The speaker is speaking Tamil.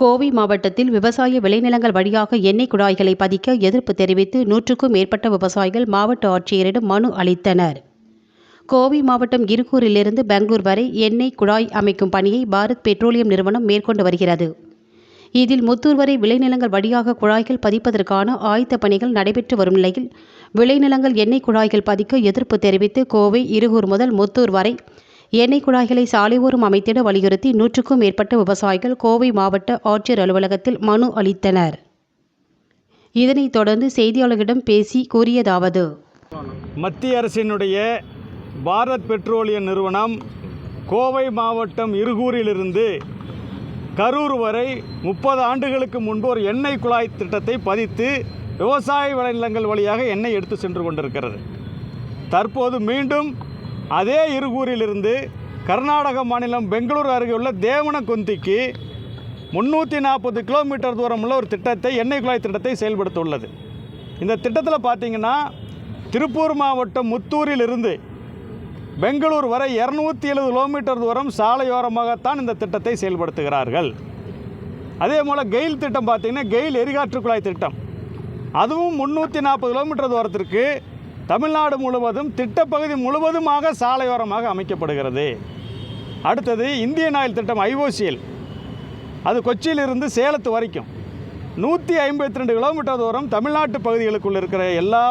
கோவை மாவட்டத்தில் விவசாய விளைநிலங்கள் வழியாக எண்ணெய் குழாய்களை பதிக்க எதிர்ப்பு தெரிவித்து நூற்றுக்கும் மேற்பட்ட விவசாயிகள் மாவட்ட ஆட்சியரிடம் மனு அளித்தனர். கோவை மாவட்டம் இருக்கூரிலிருந்து பெங்களூர் வரை எண்ணெய் குழாய் அமைக்கும் பணியை பாரத் பெட்ரோலியம் நிறுவனம் மேற்கொண்டு வருகிறது. இதில் முத்தூர் வரை விளைநிலங்கள் வழியாக குழாய்கள் பதிப்பதற்கான ஆயத்த பணிகள் நடைபெற்று வரும் நிலையில் விளைநிலங்கள் எண்ணெய் குழாய்கள் பதிக்க எதிர்ப்பு தெரிவித்து கோவை இருகூர் முதல் முத்தூர் வரை எண்ணெய் குழாய்களை சாலையோரம் அமைத்திட வலியுறுத்தி நூற்றுக்கும் மேற்பட்ட விவசாயிகள் கோவை மாவட்ட ஆட்சியர் அலுவலகத்தில் மனு அளித்தனர். இதனைத் தொடர்ந்து செய்தியாளர்களிடம் பேசி கூறியதாவது. மத்திய அரசினுடைய பாரத் பெட்ரோலிய நிறுவனம் கோவை மாவட்டம் இருகூரிலிருந்து கரூர் வரை முப்பது ஆண்டுகளுக்கு முன்பு ஒரு எண்ணெய் குழாய் திட்டத்தை பதித்து விவசாய விளைநிலங்கள் வழியாக எண்ணெய் எடுத்து சென்று கொண்டிருக்கிறது. தற்போது மீண்டும் அதே இருகூரிலிருந்து கர்நாடக மாநிலம் பெங்களூர் அருகே உள்ள தேவனகொந்திக்கு முந்நூற்றி நாற்பது கிலோமீட்டர் தூரமுள்ள ஒரு திட்டத்தை எண்ணெய் குழாய் திட்டத்தை செயல்படுத்த உள்ளது இந்த திட்டத்தில் பார்த்தீங்கன்னா திருப்பூர் மாவட்டம் முத்தூரிலிருந்து பெங்களூர் வரை இரநூத்தி எழுபது கிலோமீட்டர் தூரம் சாலையோரமாகத்தான் இந்த திட்டத்தை செயல்படுத்துகிறார்கள். அதே போல் கெயில் திட்டம் பார்த்தீங்கன்னா கெயில் எரிகாற்று குழாய் திட்டம். அதுவும் முந்நூற்றி நாற்பது கிலோமீட்டர் தூரத்திற்கு தமிழ்நாடு முழுவதும் திட்டப்பகுதி முழுவதுமாக சாலையோரமாக அமைக்கப்படுகிறது. அடுத்தது இந்தியன் ஆயில் திட்டம் ஐஓசிஎல் அது கொச்சியிலிருந்து சேலத்து வரைக்கும். நூற்றி ஐம்பத்தி ரெண்டு கிலோமீட்டர் தூரம் தமிழ்நாட்டு பகுதிகளுக்குள் இருக்கிற எல்லா